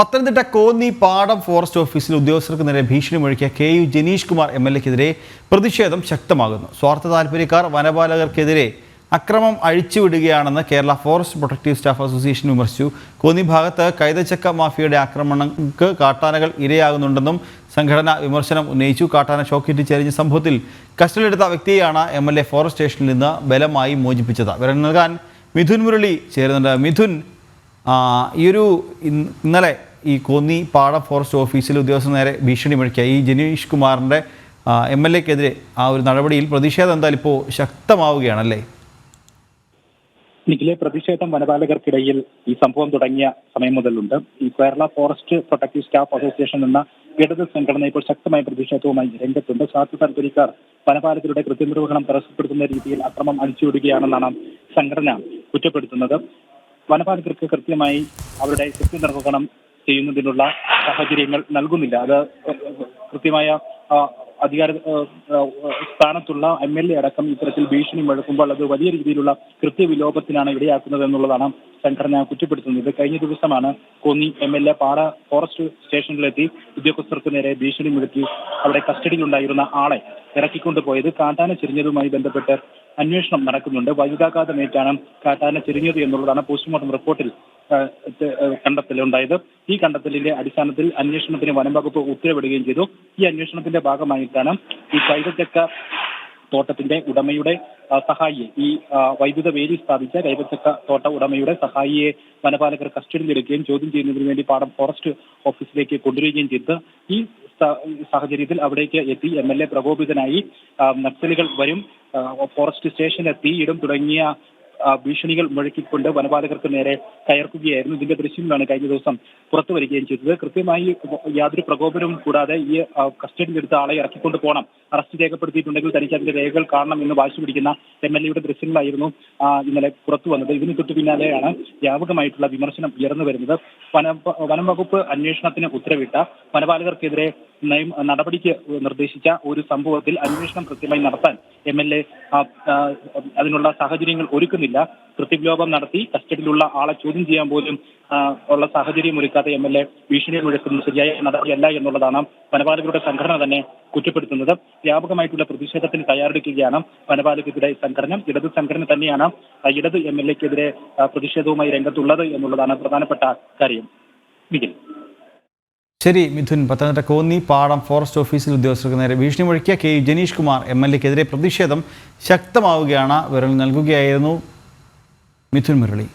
പത്തനംതിട്ട കോന്നി പാടം ഫോറസ്റ്റ് ഓഫീസിൽ ഉദ്യോഗസ്ഥർക്ക് നേരെ ഭീഷണി മുഴക്കിയ K U Janeesh Kumar M L എക്കെതിരെ പ്രതിഷേധം ശക്തമാകുന്നു. സ്വാർത്ഥ താൽപ്പര്യക്കാർ വനപാലകർക്കെതിരെ അക്രമം അഴിച്ചുവിടുകയാണെന്ന് Kerala forest protective staff association വിമർശിച്ചു. കോന്നി ഭാഗത്ത് കൈതച്ചക്ക മാഫിയയുടെ ആക്രമണങ്ങൾക്ക് കാട്ടാനകൾ ഇരയാകുന്നുണ്ടെന്നും സംഘടന വിമർശനം ഉന്നയിച്ചു. കാട്ടാന ഷോക്കേറ്റ് ചരിഞ്ഞ സംഭവത്തിൽ കസ്റ്റഡിയിലെടുത്ത വ്യക്തിയെയാണ് എം എൽ എ ഫോറസ്റ്റ് സ്റ്റേഷനിൽ നിന്ന് ബലമായി മോചിപ്പിച്ചത്. വിവരം നൽകാൻ മിഥുൻ മുരളി ചേരുന്നുണ്ട്. മിഥുൻ ഈ ഒരു ഇന്നലെ ഈ കോന്നി പാട ഫോറസ്റ്റ് ഓഫീസിൽ ഉദ്യോഗസ്ഥർ നേരെ ഭീഷണി മുഴക്കിയ. ഈ ജനീഷ് കുമാറിന്റെ എം എൽ എക്കെതിരെ ആ ഒരു നടപടിയിൽ പ്രതിഷേധം എന്തായാലും ഇപ്പോൾ ശക്തമാവുകയാണല്ലേ? നിഖിലെ പ്രതിഷേധം വനപാലകർക്കിടയിൽ ഈ സംഭവം തുടങ്ങിയ സമയം മുതലുണ്ട്. ഈ Kerala forest protective staff association എന്ന ഇടത് സംഘടന ഇപ്പോൾ ശക്തമായ പ്രതിഷേധവുമായി രംഗത്തുണ്ട്. സ്വാർത്ഥ താൽപര്യക്കാർ വനപാലകരുടെ കൃത്യനിർവഹണം തടസ്സപ്പെടുത്തുന്ന രീതിയിൽ അക്രമം അഴിച്ചുവിടുകയാണെന്നാണ് സംഘടന കുറ്റപ്പെടുത്തുന്നത്. വനപാലകർക്ക് കൃത്യമായി അവരുടെ കൃത്യനിർവഹണം ചെയ്യുന്നതിനുള്ള സാഹചര്യങ്ങൾ നൽകുന്നില്ല. അത് കൃത്യമായ അധികാര സ്ഥാനത്തുള്ള എം എൽ എ അടക്കം ഇത്തരത്തിൽ ഭീഷണി മുഴക്കുമ്പോൾ അത് വലിയ രീതിയിലുള്ള കൃത്യവിലോപത്തിനാണ് ഇടയാക്കുന്നത് എന്നുള്ളതാണ് സംഘടന കുറ്റപ്പെടുത്തുന്നത്. കഴിഞ്ഞ ദിവസമാണ് കോന്നി എം എൽ എ പാറ ഫോറസ്റ്റ് സ്റ്റേഷനിലെത്തി ഉദ്യോഗസ്ഥർക്ക് നേരെ ഭീഷണി മുഴക്കി അവിടെ കസ്റ്റഡിയിലുണ്ടായിരുന്ന ആളെ ഇറക്കിക്കൊണ്ടുപോയത് കാട്ടാന ചെരിഞ്ഞതുമായി ബന്ധപ്പെട്ട് അന്വേഷണം നടക്കുന്നുണ്ട്. വൈദ്യുതാഘാതമേറ്റാണ് കാട്ടാന ചെരിഞ്ഞത് എന്നുള്ളതാണ് പോസ്റ്റ്മോർട്ടം റിപ്പോർട്ടിൽ കണ്ടെത്തലുണ്ടായത്. ഈ കണ്ടെത്തലിന്റെ അടിസ്ഥാനത്തിൽ അന്വേഷണത്തിന് വനം വകുപ്പ് ഉത്തരവിടുകയും ചെയ്തു. ഈ അന്വേഷണത്തിന്റെ ഭാഗമായിട്ടാണ് ഈ കൈതച്ചക്ക തോട്ടത്തിന്റെ ഉടമയുടെ സഹായിയെ ഈ വൈദ്യുത വേലി സ്ഥാപിച്ച കൈതച്ചക്ക തോട്ട ഉടമയുടെ സഹായിയെ വനപാലകർ കസ്റ്റഡിയിലെടുക്കുകയും ചോദ്യം ചെയ്യുന്നതിന് വേണ്ടി പാടം ഫോറസ്റ്റ് ഓഫീസിലേക്ക് കൊണ്ടുവരികയും ചെയ്ത്. ഈ സാഹചര്യത്തിൽ അവിടേക്ക് എത്തി എം എൽ എ പ്രകോപിതനായി നക്സലുകൾ വരും. ഫോറസ്റ്റ് സ്റ്റേഷനിൽ തീയിടും തുടങ്ങിയ ഭീഷണികൾ മുഴക്കിക്കൊണ്ട് വനപാലകർക്ക് നേരെ കയർക്കുകയായിരുന്നു. ഇതിന്റെ ദൃശ്യങ്ങളാണ് കഴിഞ്ഞ ദിവസം പുറത്തു വരികയും ചെയ്തത്. കൃത്യമായി യാതൊരു പ്രകോപനവും കൂടാതെ ഈ കസ്റ്റഡിയിലെടുത്ത ആളെ ഇറക്കിക്കൊണ്ട് പോകണം. അറസ്റ്റ് രേഖപ്പെടുത്തിയിട്ടുണ്ടെങ്കിൽ തനിക്ക് അതിന്റെ രേഖകൾ കാണണം എന്ന് വാശി പിടിക്കുന്ന എം എൽ എയുടെ ദൃശ്യങ്ങളായിരുന്നു ഇന്നലെ പുറത്തു വന്നത്. ഇതിന് തൊട്ടു പിന്നാലെയാണ് വ്യാപകമായിട്ടുള്ള വിമർശനം ഉയർന്നു വരുന്നത്. വനം വനം വകുപ്പ് അന്വേഷണത്തിന് ഉത്തരവിട്ട വനപാലകർക്കെതിരെ നടപടിക്ക് നിർദ്ദേശിച്ച ഒരു സംഭവത്തിൽ അന്വേഷണം കൃത്യമായി നടത്താൻ എം എൽ എ അതിനുള്ള സാഹചര്യങ്ങൾ ഒരുക്കുന്നില്ല. കൃത്യവിലോപം നടത്തി കസ്റ്റഡിയിലുള്ള ആളെ ചോദ്യം ചെയ്യാൻ പോലും ഉള്ള സാഹചര്യം ഒരുക്കാതെ എം എൽ എ ഭീഷണി മുഴക്കുന്നത് ശരിയായ നടപടിയല്ല എന്നുള്ളതാണ് വനപാലകരുടെ സംഘടന തന്നെ കുറ്റപ്പെടുത്തുന്നത്. വ്യാപകമായിട്ടുള്ള പ്രതിഷേധത്തിന് തയ്യാറെടുക്കുകയാണ് വനപാലകരുടെ സംഘടന. ഇടത് സംഘടന തന്നെയാണ് ഇടത് എം എൽ എക്കെതിരെ പ്രതിഷേധവുമായി രംഗത്തുള്ളത് എന്നുള്ളതാണ് പ്രധാനപ്പെട്ട കാര്യം. നിഖിൽ ശരി മിഥുൻ പത്തനംതിട്ട കോന്നി പാടം ഫോറസ്റ്റ് ഓഫീസിൽ ഉദ്യോഗസ്ഥർക്ക് നേരെ ഭീഷണി മുഴക്കിയ K. Janeesh Kumar M L എക്കെതിരെ പ്രതിഷേധം ശക്തമാവുകയാണ് വിരൽ നൽകുകയായിരുന്നു മിഥുൻ മുരളി.